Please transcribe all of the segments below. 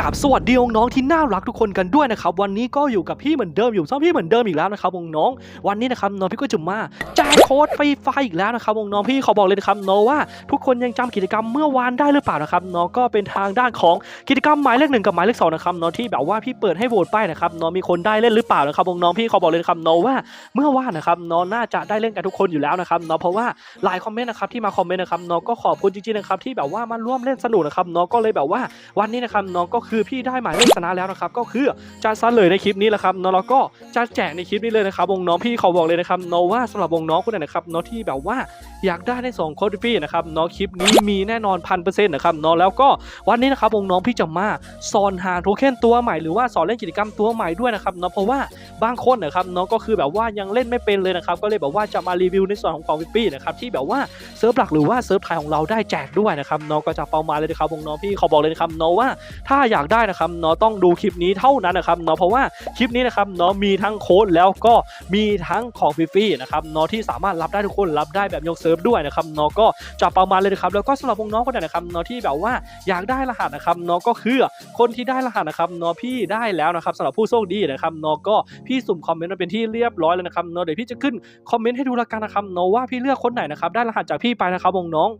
กราบสวัสดีน้องๆที่น่ารักทุกคนกันด้วยนะครับวันนี้ก็อยู่กับพี่เหมือนเดิมอยู่ซ่อมพี่เหมือนเดิมอีกแล้วนะครับน้องๆวันนี้นะครับน้องพี่ก็จะมาแจกโค้ดไฟไฟอีกแล้วนะครับน้องๆพี่ขอบอกเลยนะครับน้องว่าทุกคนยังจำกิจกรรมเมื่อวานได้หรือเปล่านะครับน้องก็เป็นทางด้านของกิจกรรมหมายเลขหนึ่งกับหมายเลขสองนะครับน้องที่แบบว่าพี่เปิดให้โหวตไปนะครับน้องมีคนได้เล่นหรือเปล่านะครับน้องพี่ขอบอกเลยนะครับน้องว่าเมื่อวานนะครับน้องน่าจะได้เล่นกันทุกคนอยู่แล้วนะครับน้องเพราะว่าหลายคอมเมนต์นะครับที่มาคอมเมนต์นะครับน้องก็ขอบคุณจริงๆนะครับที่แบบว่ามาร่วมเล่นสนุกนะครับน้องก็เลยแบบว่าวันนี้นะครับน้องก็คือพี่ได้หมายเลขชนะแล้วนะครับก็คือจะซัดเลยในคลิปนี้แหละครับน้องแล้วก็จะแจกในคลิปนี้เลยนะครับวงน้องพี่เขาบอกเลยนะครับน้อว่าสำหรับวงน้องคนไหนนะครับนอที่แบบว่าอยากได้ในสองโค้ดฟรีนะครับน้องคลิปนี้มีแน่นอนพันเปอร์เซ็นต์นะครับน้องแล้วก็วันนี้นะครับวงน้องพี่จะมาสอนหาโทเค็นตัวใหม่หรือว่าสอนเล่นกิจกรรมตัวใหม่ด้วยนะครับน้องเพราะว่าบางคนนะครับน้องก็คือแบบว่ายังเล่นไม่เป็นเลยนะครับก็เลยแบบว่าจะมารีวิวในส่วนของของฟรีนะครับที่แบบว่าเซิร์ฟหลักหรือว่าเซิร์ฟไทยของเราได้แจกด้วยนะครับนอก็จะเปามาเลยนะครับวงน้องพี่เขาบอกเลยนะครับนอว่าถ้าอยากได้นะครับเนาะต้องดูคลิปนี้เท่านั้นนะครับเนาะเพราะว่าคลิปนี้นะครับเนาะมีทั้งโค้ดแล้วก็มีทั้งของฟรีๆนะครับเนาะที่สามารถรับได้ทุกคนรับได้แบบยกเซิร์ฟด้วยนะครับเนาะก็จะประมาณเลยนะครับแล้วก็สำหรับวงน้องคนไหนนะครับเนาะที่แบบว่าอยากได้รหัสนะครับเนาะก็คือคนที่ได้รหัสนะครับเนาะพี่ได้แล้วนะครับสำหรับผู้โชคดีนะครับเนาะก็พี่สุ่มคอมเมนต์มาเป็นที่เรียบร้อยแล้วนะครับเนาะเดี๋ยวพี่จะขึ้นคอมเมนต์ให้ดูละกันนะครับเนาะว่าพี่เลือกคนไหนนะครับได้รหัสจากพี่ไปนะครับวงน้อง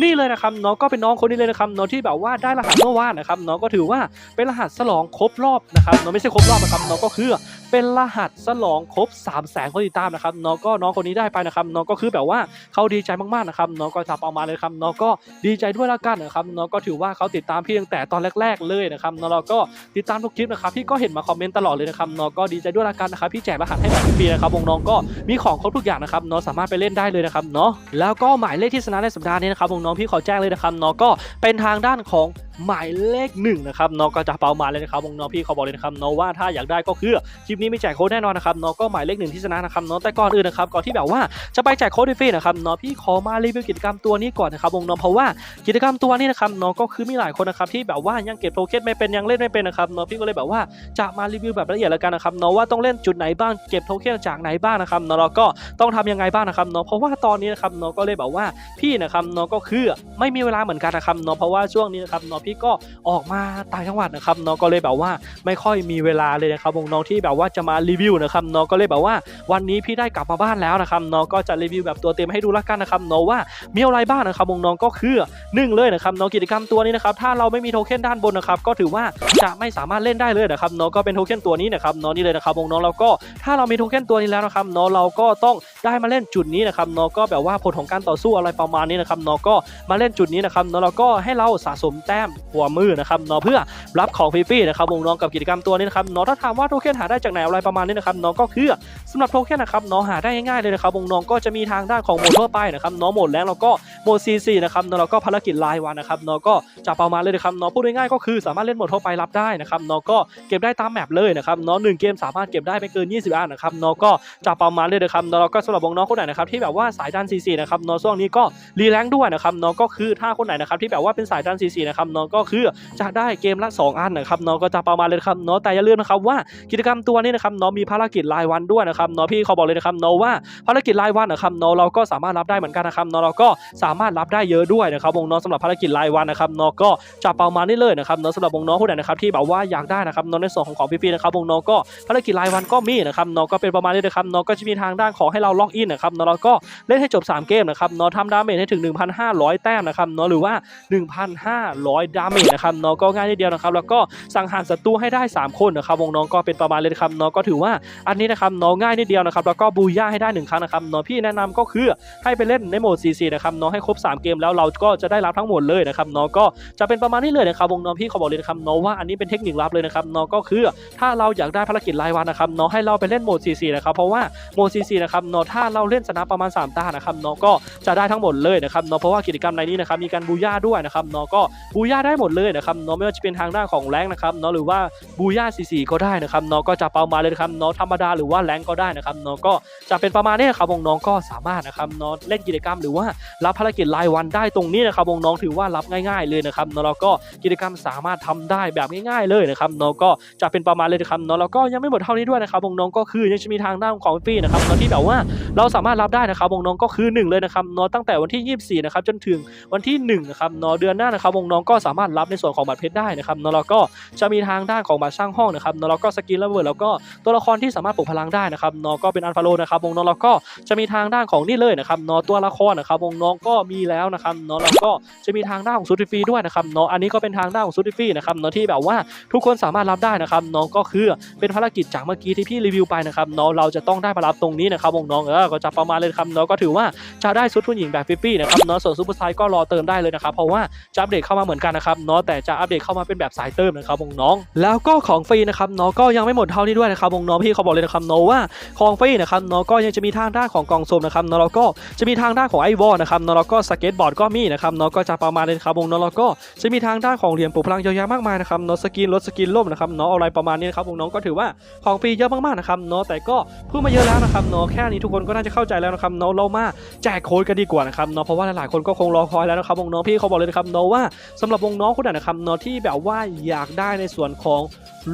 นี่เลยนะครับน้องก็เป็นน้องคนนี้เลยนะครับน้องที่แบบว่าได้รหัสเมื่อวานนะครับน้องก็ถือว่าเป็นรหัสฉลองครบรอบนะครับน้องไม่ใช่ครบรอบนะครับน้องก็คือ เป็นรหัสฉลองครบ3 0 0แสนคนติดตามนะครับน้องก็น้องคนนี้ได้ไปนะครับน้องก็คือแบบว่าเขาดีใจมากๆนะครับน้องก็จับเอามาเลยครับน้องก็ดีใจด้วยละกันนะครับน้องก็ถือว่าเขาติดตามพี่ตั้งแต่ตอนแรก ๆ เลยนะครับน้องเราก็ติดตามทุกคลิปนะครับพี่ก็เห็นมาคอมเมนต์ตลอดเลยนะครับน้องก็ดีใจด้วยละกันนะครับพี่แจกรหัสให้แบบฟรีนะครับวงน้องก็มีของครบทุกอย่างนะครับน้องสามารถไปเล่นได้เลยนะครับเนาะแล้วก็หมายเลขที่ชนะในสัปดาห์นี้นะครับวงน้องพี่ขอแจ้งเลยนะครับน้องก็เป็นทางด้านของหมายเลขหนึ่งนะครับน้องก็จะเปามาเลยนะครับวงน้องพี่เขาบอกเลยนะครับน้องว่าถ้าอยากได้ก็คือคลิปนี้ไม่แจกโค้ดแน่นอนนะครับน้องก็หมายเลขหนึ่งที่ชนะนะครับน้องแต่ก่อนอื่นนะครับก่อนที่แบบว่าจะไปแจกโค้ดฟรีนะครับน้องพี่ขอมารีวิวกิจกรรมตัวนี้ก่อนนะครับวงน้องเพราะว่ากิจกรรมตัวนี้นะครับน้องก็คือมีหลายคนนะครับที่แบบว่ายังเก็บโทเค็นไม่เป็นยังเล่นไม่เป็นนะครับน้องพี่ก็เลยแบบว่าจะมารีวิวแบบละเอียดแล้วกันนะครับน้องว่าต้องเล่นจุดไหนบ้างเก็บโทเค็นจากไหนบ้างนะครับน้องแล้วก็ต้องทำยังไงบ้างนะครับน้องเพราะว่าตอนนี้นะครับน้องก็เลยแบบว่าพี่นะครับน้องก็คือไม่มีเวลาเหมือนกันนะครับน้องเพราะว่าช่วงนี้นะครับน้องพี่ก็ออกมาต่างจังหวัดนะครับน้องก็เลยแบบว่าไม่ค่อยมีเวลาเลยนะครับวงน้องที่แบบว่าจะมารีวิวนะครับน้องก็เลยแบบว่าวันนี้พี่ได้กลับมาบ้านแล้วนะครับน้องก็จะรีวิวแบบตัวเต็มให้ดูละกันนะครับน้องว่ามีอะไรบ้างนะครับวงน้องก็คือหนึ่งเลยนะครับน้องกิจกรรมตัวนี้นะครับถ้าเราไม่มีโทเค็นด้านบนนะครับก็ถือว่าจะไม่สามารถเล่นได้เลยนะครับน้องก็เป็นโทเค็นตัวนี้นะครับน้องนี่เลยนะครับวงน้องแล้วก็ถ้าเรามีโทเค็นตัวนี้แล้วนะครับน้องเราก็ต้อง ได้มาเล่นจุดนี้นะครับน้องก็แบบว่าผลของการต่อสู้อะไรประมาณนี้นะครับน้องก็มาเล่นจุดนี้นะครับน้องเราก็ให้เราสะสมแต้มหัวมือนะครับน้องเพื่อรับของฟรีๆนะครับวงน้องกับกิจกรรมตัวนี้นะครับน้องถ้าถามว่าโทเค็นหาได้จากไหนอะไรประมาณนี้นะครับน้องก็คือสำหรับโทเค็นนะครับน้องหาได้ง่ายๆเลยนะครับวงน้องก็จะมีทางด้านของโหมดทั่วไปนะครับน้องโหมดแรงแล้วก็โหมด CC นะครับน้องแล้วก็ภารกิจรายวันนะครับน้องก็จะประมาณเลยนะครับน้องพูดง่ายๆก็คือสามารถเล่นโหมดทั่วไปรับได้นะครับน้องก็เก็บได้ตามแมปเลยนะครับน้องหนึ่งเกมสามารถเก็บได้ไม่เกิน 20อันนะครับน้องก็จะประมาณเลยนะครับน้องแล้วก็สำหรับวงน้องคนไหนนะครับที่แบบว่าสายดัน CC นะครับน้องช่วงนี้ก็รีแรงด้วยนะครับน้องก็คือถ้าคนไหนนะครับที่แบบว่าเป็นสายดัน CC นะครับน้องก็คือจะได้เกมละ 2 อันนะครับน้องก็จะประมาณเลยครับน้องแต่อย่าลืมนะครับว่ากิจกรรมตัวนี้นะครับน้องมีภารกิจรายวันด้วยนะครับน้องพี่เขาบอกเลยนะครับน้องว่าภารกิจรายวันนะครับน้องเราก็สามารถรับได้เหมือนกันนะครับน้องเราก็สามารถรับได้เยอะด้วยนะครับวงน้องสำหรับภารกิจรายวันนะครับน้องก็จะประมาณนี้เลยนะครับน้องสำหรับวงน้องผู้ใดนะครับที่แบบว่าอยากได้นะครับน้องในส่วนของของฟรีๆนะครับวงน้องก็ภารกิจรายวันก็มีนะครับน้องก็เป็นประมาณนี้นะครับน้องก็จะมีทางด้านของให้เราล็อกอินนะครับน้องเราก็เล่นให้จบ 3 เกมนะครับน้องทำดาเมจให้ถึง 1,500 แต้มนะครับน้องหรือว่า 1,500 ดาเมจนะครับน้องก็ง่ายนิดเดียวนะครับ แล้วก็สังหารศัตรูให้ได้ 3 คนนะครับวงน้องก็เป็นประมาณเลยนครับน้องก็ถือว่าอันนี้นะครับน้องง่ายนิดเดียวนะครับแล้วก็บูย่าให้ได้หนึ่งครั้งนะครับน้องพี่แนะนำก็คือให้ไปเล่นในโหมด CC นะครับน้องให้ครบ 3 เกมแล้วเราก็จะได้รับทั้งหมดเลยนะครับน้องก็จะเป็นประมาณนี้เลยนะครับวงน้องพี่ขอบอกเลยนะครับน้องว่าอันนี้เป็นเทคนิคลับเลยนะครับน้องก็คือถ้าเราอยากได้ภารกิจรายวันนะครับน้องให้เราไปเล่นโหมด CC นะครับเพราะว่าโหมด CC นะครับน้องถ้าเราเล่นชนะประมาณ3ตานะครับน้องก็จะได้ทั้งหมดเลยนะครับน้องเพราะว่ากิจกรรมในนี้นะครับมีการบูย่าด้วยนะครับน้องก็บูย่าได้หมดเลยนะครับน้องไม่ว่าจะเป็นทางด้านของแรงนะครับน้องหรือว่าบูย่า CC ก็ได้นะครับน้องก็จะเปามาเลยนะครับน้องธรรมดาหรือว่าแรงก็ได้นะครับน้องก็จะเป็นประมาณนี้นะครับวงน้องก็สามารถนะครับน้องเล่นกิจกรรมหรือว่ารับภารกิจรายวันได้ตรงนี้นะครับวงน้องถือว่ารับง่าย ๆเลยนะครับน้องแล้วก็กิจกรรมสามารถทำได้แบบง่ายๆเลยนะครับน้องก็จะเป็นประมาณเลยนะครับน้องแล้วก็ยังไม่หมดเท่านี้ด้วยนะครับวงน้องก็คือยังจะมีทางด้านของฟรีนะครับน้องที่แบบว่าเราสามารถรับได้นะครับวงน้องก็คือหนึ่งเลยนะครับนาะตั้งแต่วันที่ 24นะครับจนถึงวันที่1นะครับนาะเดือนหน้านะครับวงน้องก็สามารถรับในส่วนของบัตรเพชรได้นะครับนาะแล้วก็จะมีทางด้านของบัตรสร้างห้องนะครับนาะแล้วก็สกินระเบิดแล้วก็ตัวละครที่สามารถปลุกพลังได้นะครับนาะก็เป็นอันฟาโลนะครับวงน้องแล้วก็จะมีทางด้านของนี่เลยนะครับนาะตัวละครนะครับวงน้องก็มีแล้วนะครับนาะแล้วก็จะมีทางด้านของซูติฟีด้วยนะครับนาะอันนี้ก็เป็นทางด้านของซูติฟีนะครับนาะที่แบบว่าทุกคนสามารถรับได้นะครับเนาะก็คือเป็นภารกิจจากเมื่อกี้ที่พี่รีวิวไปนะครับนาะเราจะต้องได้มารับตรงนี้นะครับวงน้องออก็จะประมาณเลยครับเนาะก็ถือว่าจะได้ชุดผู้หญิงแบบฟิฟฟี่นะครับเนาะส่วนซูเปอร์ไซด์ก็รอเติมได้เลยนะครับเพราะว่าจะอัปเดตเข้ามาเหมือนกันนะครับเนาะแต่จะอัปเดตเข้ามาเป็นแบบสายเติมนะครับวงน้อง แล้วก็ของฟรีนะครับเนาะก็ยังไม่หมดเท่านี้ด้วยนะครับวงน้องพี่เขาบอกเลยนะครับเนาะว่าของฟรีนะครับเนาะก็ยังจะมีทางด้านของกล่องโซมนะครับเนาะแล้วก็จะมีทางด้านของไอวอลนะครับเนาะแล้วก็สเก็ตบอร์ดก็มีนะครับเนาะก็จะประมาณเลยครับวงน้องแล้วก็จะมีทางด้านของเหรียญปลุกพลังเยอะแยะมากมายนะครับเนาะสกินรถสกินล่มนะครับเนาะอะไรประมาณนี้นะครับวงน้องก็ถือว่าของฟรีเยอะมากๆนะครับเนาะแต่ก็พูดมาเยอะแล้วนะครับเนาะแค่นี้ทุกคนก็น่าจะเข้าใจแล้วนะครับเนาะเรามาแจกโค้ดกันดีกว่านะครับเนาะเพราะว่าหลายๆคนก็คงรอคอยแล้วนะครับวงน้องพี่เขาบอกเลยนะครับเนาะว่าสำหรับวงน้องคนไหนนะครับเนาะที่แบบว่าอยากได้ในส่วนของ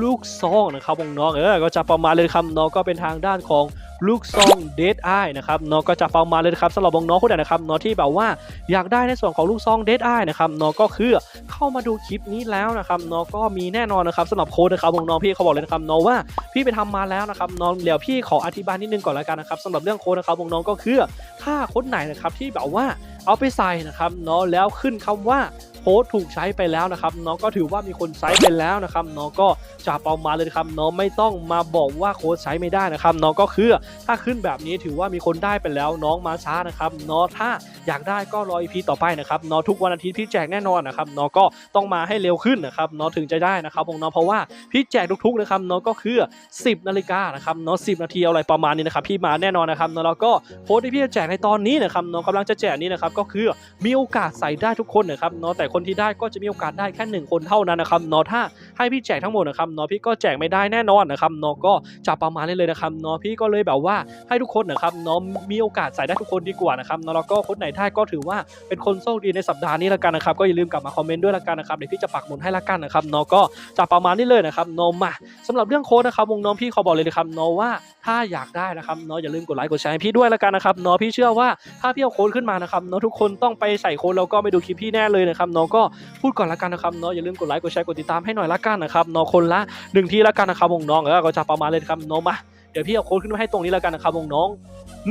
ลูกซองนะครับวงน้องเออก็จะประมาณเลยครับเนาะก็เป็นทางด้านของ ลูกซองเดดไอนะครับเนาะก็จะประมาเลยครับสำหรับวงน้องคนไหนนะครับเนาะที่แบบว่าอยากได้ในส่วนของลูกซองเดดไอนะครับเนาะก็คือเข้ามาดูคลิปนี้แล้วนะครับเนาะก็มีแน่นอนนะครับสำหรับโค้ดนะครับวงน้องพี่เขาบอกเลยนะครับเนาะว่าพี่ไปทำมาแล้วนะครับนาะเดี๋ยวพี่ขออธิบายนิดนึงก่อนแล้วกันนะครับสำหรับเรื่องโค้ดนะครับวงน้องก็คือถ้าโค้ดไหนนะครับที่แบบว่าเอาไปใส่นะครับเนาะแล้วขึ้นคำว่า โค้ดถูกใช้ไปแล้วนะครับเนาะก็ถือว่ามีคนใช้ไปแล้วนะครับเนาะก็จะเปามาเลยครับเนาะไม่ต้องมาบอกว่าโค้ดใช้ไม่ได้นะครับเนาะก็คือถ้าขึ้นแบบนี้ถือว่ามีคนได้ไปแล้วน้องมาช้านะครับเนาะถ้าอยากได้ก็รออีพีต่อไปนะครับเนาะทุกวันอาทิตย์พี่แจกแน่นอนนะครับเนาะก็ต้องมาให้เร็วขึ้นนะครับเนาะถึงจะได้นะครับวงเนาะเพราะว่าพี่แจกทุกๆนะครับเนาะก็คือ 10นาฬิกานะครับเนาะ10นาทีอะไรประมาณนี้นะครับพี่มาแน่นอนนะครับนาะแล้วก็โค้ดที่พี่จะแจกในตอนนี้นะครับเนาะกำลังจะแจกนี้นะครับก็คือมีโอกาสใส่ได้ทุกคนนะครับเนาะแต่คนที่ได้ก็จะมีโอกาสได้แค่หนึ่งคนเท่านั้นนะครับเนาะถ้าให้พี่แจกทั้งหมดนะครับเนาะพี่ก็แจกไม่ได้แน่นอนนะครับเนาะก็จะประมาณนี้เลยนะครับเนาะพี่ก็เลยแบบว่าให้ทุกคนนะครับเนาะมีโอกาสใส่ได้ทุกคนดีกว่านะครับเนาะแล้วก็คนไหนได้ก็ถือว่าเป็นคนโชคดีในสัปดาห์นี้ละกันนะครับก็อย่าลืมกลับมาคอมเมนต์ด้วยละกันนะครับเดี๋ยวพี่จะปักหมุดให้ละกันนะครับเนาะก็จะประมาณนี้เลยนะครับเนาะมาสำหรับเรื่องโค้ดนะครับวงน้องพี่ขอบอกเลยนะครับเนาะว่าถ้าอยากได้นะครับเนาะอย่าลืมกดไลค์กดแชร์ให้พี่ด้วยละกันนะครับเนาะพี่เชื่อว่าถ้าพี่เอาโค้ดขึ้นมานะครับเนาะทุกคนต้องไปใส่โค้ดแล้วก็ไปดูคลิปพี่แน่เลยนะครับเนาะก็พูดก่อนละกันนะครับเนาะอย่าลืมกดไลค์กดแชร์กดติดตามให้หน่อยละกันนะครับเนาะคนละหนึ่งที่ละกันนะครับวงน้องเออก็จะประมาณเลยนะครับเนาะมาเดี๋ยวพี่เอาโค้ดขึ้นมาให้ตรงนี้ละกันนะครับวงน้อง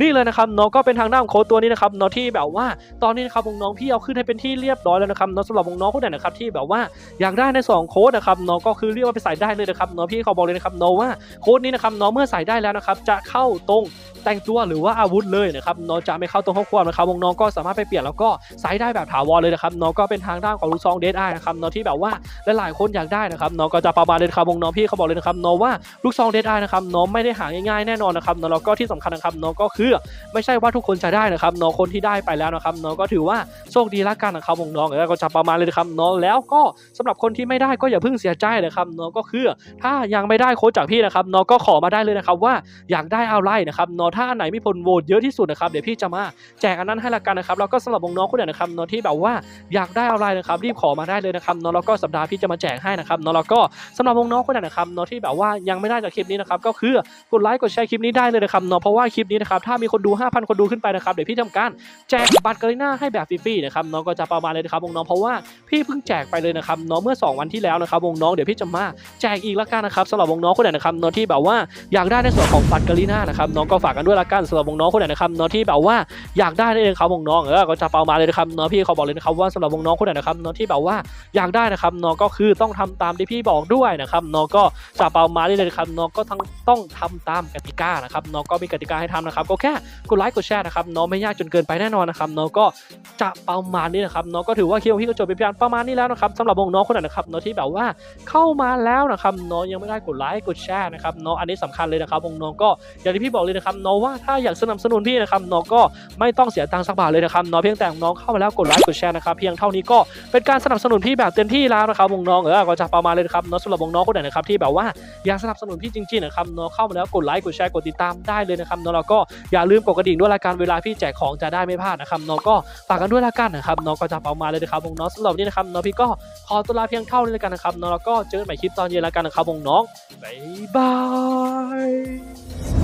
นี่เลยนะครับเนาะก็เป็นทางด้านโค้ดตัวนี้นะครับเนาะที่แบบว่าตอนนี้นะครับวงน้องพี่เอาขึ้นให้เป็นที่เรียบร้อยแล้วนะครับเนาะสำหรับวงน้องคนไหนนะครับที่แบบว่าอยากได้ในสองโค้ดนะครับเนาะก็คือเรียกว่าไปใส่ได้เลยนะครับเนาะพี่เขาบอกเลยนะครับเนาะว่าโค้ดนี้นะครับเนาะเมื่อใส่ได้แล้วนะครับจะเข้าตรง แต่งตัวหรือว่าอาวุธเลยนะครับเนาะจะไม่เข้าตรงข้อความนะครับวงน้องก็สามารถไปเปลี่ยนแล้วก็ใส่ได้แบบถาวรเลยนะครับเนาะก็เป็นทางด้านของลูกซองเดดไอนะครับเนาะที่แบบว่าหลายๆคนอยากได้นะครับเนาะก็จะประมาณเลยนะครับวงน้องพี่เขาบอกเลยนะครับเนาะว่าลูกซองเดดไอนะครับเนาะไม่ได้หาง่ายๆแน่นอนนะครับเนาะแล้วก็ที่สำคัญนะครับเนาะก็คือไม่ใช่ว่าทุกคนจะได้นะครับเนาะคนที่ได้ไปแล้วนะครับเนาะก็ถือว่าโชคดีละกันนะครับวงน้องแล้วก็จะประมาณเลยนะครับเนาะแล้วก็สำหรับคนที่ไม่ได้ก็อย่าเพิ่งเสียใจนะครับเนาะก็คือถ้ายังไม่ได้โค้ดจากพี่นะครับเนาะก็ขอมาได้เลยนะครับว่าอยากได้อะไรนะครับเนาะถ้าอันไหนมีผลโหวตเยอะที่สุดนะครับเดี๋ยวพี่จะมาแจกอันนั้นให้ละกันนะครับแล้วก็สำหรับวงน้องคนไหนนะครับเนาะที่แบบว่าอยากได้อะไรนะครับรีบขอมาได้เลยนะครับเนาะแล้วก็สัปดาห์พี่จะมาแจกให้นะครับเนาะแล้วก็สำหรับวงน้องคนไหนนะครับเนาะที่แบบว่ายังไม่ได้จากคลิปนี้นะครับก็คือกดไลค์กดแชร์คลิปนี้ได้เลยนะครับเนาะเพราะว่าคลิปนี้นะครับถ้ามีคนดู 5,000 คนดูขึ้นไปนะครับเดี๋ยวพี่ทำการแจกบัตรกาลิน่าให้แบบฟรีๆนะครับน้องก็จะประมาณเลยนะครับวงน้องเพราะว่าพี่เพิ่งแจกไปเลยนะครับน้องเมื่อ 2 วันที่แล้วนะครับวงน้องเดี๋ยวพี่จะมาแจกอีกละกันนะครับสำหรับวงน้องคนไหนนะครับน้องที่แบบว่าอยากได้ในส่วนของบัตรกาลิน่านะครับน้องก็ฝากกันด้วยละกันสำหรับวงน้องคนไหนนะครับน้องที่แบบว่าอยากได้นั่นเองครับวงน้องเออก็จะเประมาเลยนะครับน้องพี่เขาบอกเลยนะครับว่าสำหรับวงน้องคนไหนนะครับน้องที่แบบว่าอยากได้นะครับน้องก็คือต้องทำตามที่พี่บอกด้วยนะครับน้องก็จะเประมาณนี้เลยนะครับน้องก็ทั้งต้องทำตามกติกานะครับน้องก็มีกติกาให้ทำนะครับก็แค่กดไลค์กดแชร์นะครับน้องไม่ยากจนเกินไปแน่นอนนะครับน้องก็จะประมาณนี้นะครับน้องก็ถือว่าคิวพี่ก็จบไปเพียงประมาณนี้แล้วนะครับสำหรับวงน้องคนไหนนะครับน้องที่แบบว่าเข้ามาแล้วนะครับน้องยังไม่ได้กดไลค์กดแชร์นะครับน้องอันนี้สำคัญเลยนะครับวงน้องก็อย่างที่พี่บอกเลยนะครับน้องว่าถ้าอยากสนับสนุนพี่นะครับน้องก็ไม่ต้องเสียตังค์สักบาทเลยนะครับน้องเพียงแต่น้องเข้ามาแล้วกดไลค์กดแชร์นะครับเพียงเท่านี้ก็เป็นการสนับสนุนพี่แบบเต็มที่แล้วนะครับวงน้องเออก็จะประมาณเลยนะครับน้องสำหรับวงน้องคนไหนนะครับที่แบบว่าอยากสนับสนุนพี่จริงๆนะครับน้องเข้ามาแล้วกดไลค์กดแชร์กดติดตามได้เลยนะครับน้องแล้วก็อย่าลืมกดกระดิ่งด้วยละกันเวลาพี่แจกของจะได้ไม่พลาดนะครับน้องก็ฝากกันด้วยละกันนะครับน้องก็จะประมาณเลยนะครับวงน้องสำหรับนี้นะครับน้องพี่ก็ขอตัวลาเพียงเท่านี้ลยกันนะครับน้องแล้วก็เจอกันใหม่คลิปตอนเย็นละกันนะครับวงน้องบ๊ายบาย